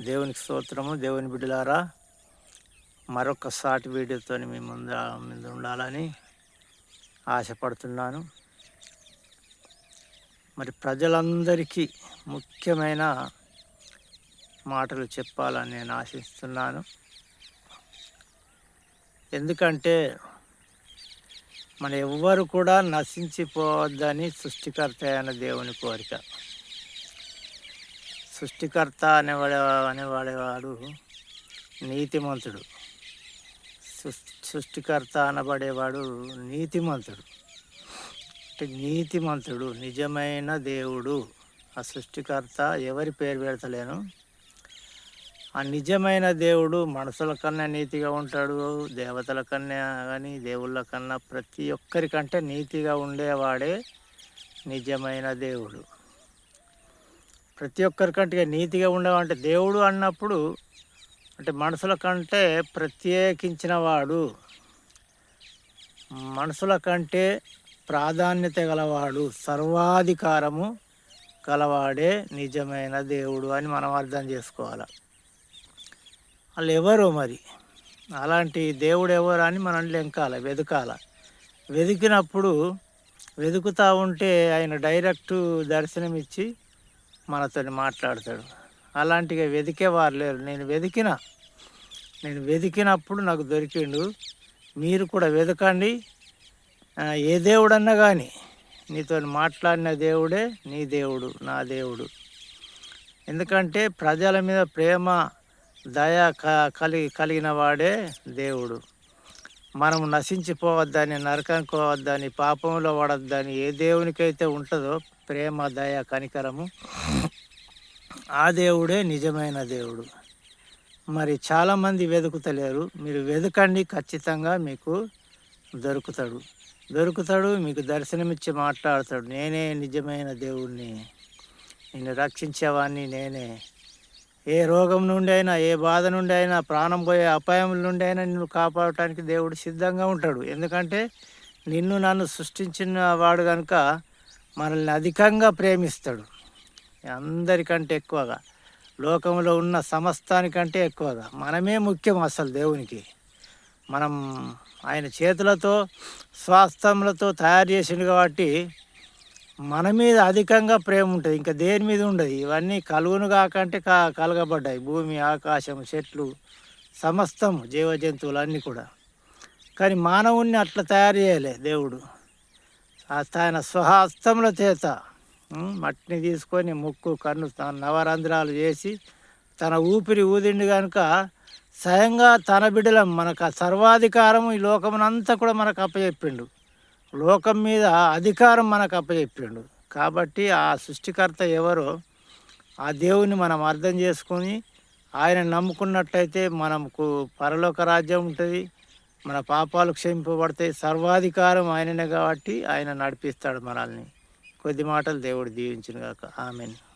దేవునికి స్తోత్రము. దేవుని బిడ్డలారా మరొక సాటి వీడియోతో మీ ముందు ముందు ఉండాలని ఆశపడుతున్నాను. మరి ప్రజలందరికీ ముఖ్యమైన మాటలు చెప్పాలని నేను ఆశిస్తున్నాను. ఎందుకంటే మన ఎవ్వరు కూడా నశించిపోవద్దని సృష్టికర్త అయిన దేవుని కోరిక. సృష్టికర్త అనేవాడే అనేవాడేవాడు నీతిమంతుడు. సృష్టికర్త అనబడేవాడు నీతిమంతుడు. అంటే నీతిమంతుడు నిజమైన దేవుడు. ఆ సృష్టికర్త ఎవరి పేరు పెడతలేను. ఆ నిజమైన దేవుడు మనుషుల కన్నా నీతిగా ఉంటాడు దేవతల కన్నా కానీ దేవుళ్ళ కన్నా ప్రతి ఒక్కరికంటే నీతిగా ఉండేవాడే నిజమైన దేవుడు. ప్రతి ఒక్కరికంటే నీతిగా ఉండేవంటే దేవుడు అన్నప్పుడు అంటే మనుషుల కంటే ప్రత్యేకించిన వాడు మనుషుల కంటే ప్రాధాన్యత గలవాడు. సర్వాధికారము గలవాడే నిజమైన దేవుడు అని మనం అర్థం చేసుకోవాలి? వాళ్ళు ఎవరు మరి? అలాంటి దేవుడు ఎవరు అని మనం లెంకాల వెతకాల వెతికినప్పుడు వెతుకుతూ ఉంటే ఆయన డైరెక్ట్ దర్శనం ఇచ్చి మనతో మాట్లాడతాడు. అలాంటిగా వెతికేవారు లేరు. నేను వెతికిన నేను వెతికినప్పుడు నాకు దొరికిండు. మీరు కూడా వెతకండి ఏ దేవుడన్నా కానీ నీతో మాట్లాడిన దేవుడే నీ దేవుడు నా దేవుడు. ఎందుకంటే ప్రజల మీద ప్రేమ దయ కలిగి కలిగిన వాడే దేవుడు. మనము నశించిపోవద్దని నరకం పోవద్దని పాపంలో పడద్దని ఏ దేవునికైతే ఉంటుందో ప్రేమ దయ కనికరము. ఆ దేవుడే నిజమైన దేవుడు. మరి చాలామంది వెతుకుతలేరు మీరు వెతకండి ఖచ్చితంగా మీకు దొరుకుతాడు. దొరుకుతాడు మీకు దర్శనమిచ్చి మాట్లాడతాడు. నేనే నిజమైన దేవుణ్ణి. నిన్ను రక్షించేవాడిని నేనే. ఏ రోగం నుండి అయినా ఏ బాధ నుండి అయినా ప్రాణం పోయే అపాయం నుండి అయినా నిన్ను కాపాడటానికి దేవుడు సిద్ధంగా ఉంటాడు. ఎందుకంటే నిన్ను నన్ను సృష్టించిన వాడు కనుక మనల్ని అధికంగా ప్రేమిస్తాడు. అందరికంటే ఎక్కువగా లోకంలో ఉన్న సమస్తానికంటే ఎక్కువగా. మనమే ముఖ్యం అసలు దేవునికి. మనం ఆయన చేతులతో స్వాస్థములతో తయారు చేసిండు కాబట్టి మన మీద అధికంగా ప్రేమ ఉంటుంది. ఇంకా దేని మీద ఉండదు. ఇవన్నీ కలుగును కాకంటే కా కలగబడ్డాయి. భూమి ఆకాశం చెట్లు సమస్తం జీవజంతువులు అన్నీ కూడా. కానీ మానవుణ్ణి అట్లా తయారు చేయలే దేవుడు. ఆయన స్వహస్తముల చేత మట్టిని తీసుకొని ముక్కు కన్ను నవరంధ్రాలు చేసి తన ఊపిరి ఊదిండి కనుక స్వయంగా తన బిడ్డల మనకు సర్వాధికారం ఈ లోకమునంతా కూడా మనకు అప్పచెప్పిండు. లోకం మీద అధికారం మనకు అప్పచెప్పిండు. కాబట్టి ఆ సృష్టికర్త ఎవరో ఆ దేవుని మనం అర్థం చేసుకొని ఆయన నమ్ముకున్నట్టయితే మనకు పరలోక రాజ్యం ఉంటుంది. మన పాపాలు క్షమింపబడతాయి సర్వాధికారం ఆయననే కాబట్టి ఆయన నడిపిస్తాడు మనల్ని. కొద్ది మాటలు దేవుడు దీవించిన కాక ఆమెను.